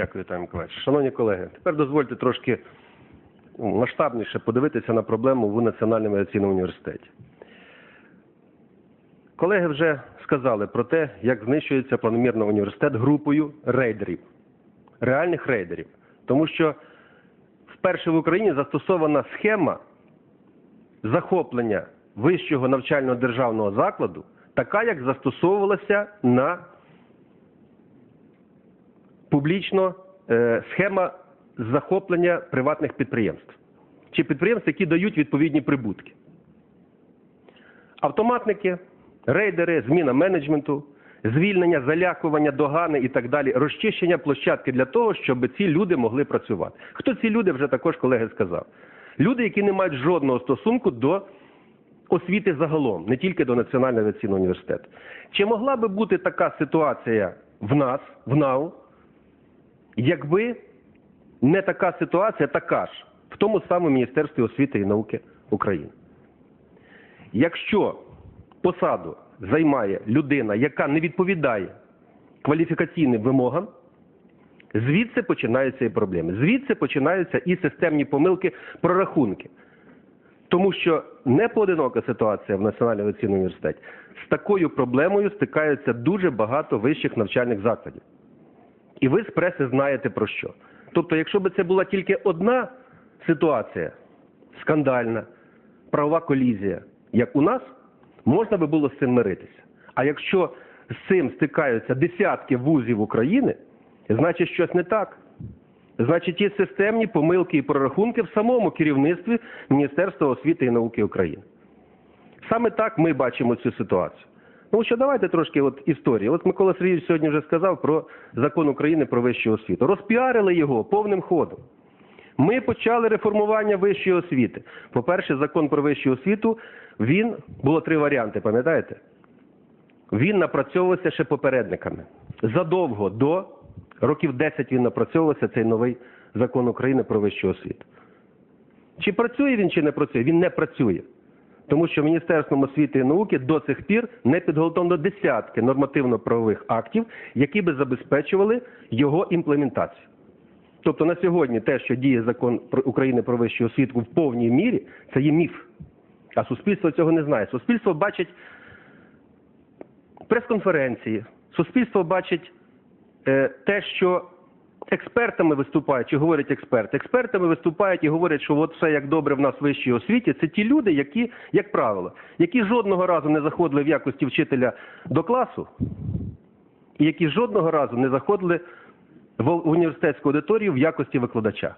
Дякую, Віталій Миколаївич. Шановні колеги, тепер дозвольте трошки ну, масштабніше подивитися на проблему в Національному медицинному університеті. Колеги вже сказали про те, як знищується планомірно університет групою рейдерів, реальних рейдерів. Тому що вперше в Україні застосована схема захоплення вищого навчального державного закладу, така, як застосовувалася на публічно е, схема захоплення приватних підприємств чи підприємств, які дають відповідні прибутки. Автоматники, рейдери, зміна менеджменту, звільнення, залякування, догани і так далі, розчищення площадки для того, щоб ці люди могли працювати. Хто ці люди, вже також колеги сказав. Люди, які не мають жодного стосунку до освіти загалом, не тільки до Національного авіаційного університету. Чи могла би бути така ситуація в нас, в НАУ, якби не така ситуація, така ж в тому самому Міністерстві освіти і науки України. Якщо посаду займає людина, яка не відповідає кваліфікаційним вимогам, звідси починаються і проблеми. Звідси починаються і системні помилки, прорахунки. Тому що не поодинока ситуація в Національному авіаційному університеті. З такою проблемою стикаються дуже багато вищих навчальних закладів. І ви з преси знаєте про що. Тобто, якщо б це була тільки одна ситуація, скандальна, правова колізія, як у нас, можна би було з цим миритися. А якщо з цим стикаються десятки вузів України, значить щось не так. Значить, є системні помилки і прорахунки в самому керівництві Міністерства освіти і науки України. Саме так ми бачимо цю ситуацію. Тому що давайте трошки от історії. От Микола Сергійович сьогодні вже сказав про закон України про вищу освіту. Розпіарили його повним ходом. Ми почали реформування вищої освіти. По-перше, закон про вищу освіту, він було три варіанти, пам'ятаєте? Він напрацьовувався ще попередниками. Задовго до років 10 він напрацьовувався цей новий закон України про вищу освіту. Чи працює він, чи не працює? Він не працює. Тому що Міністерством освіти і науки до цих пір не підготовлено десятки нормативно-правових актів, які би забезпечували його імплементацію. Тобто на сьогодні те, що діє закон України про вищу освіту в повній мірі, це є міф. А суспільство цього не знає. Суспільство бачить прес-конференції, суспільство бачить е, те, що експертами виступають, чи говорять експерти. Експертами виступають і говорять, що от все як добре в нас в вищій освіті. Це ті люди, які, як правило, які жодного разу не заходили в якості вчителя до класу, і які жодного разу не заходили в університетську аудиторію в якості викладача.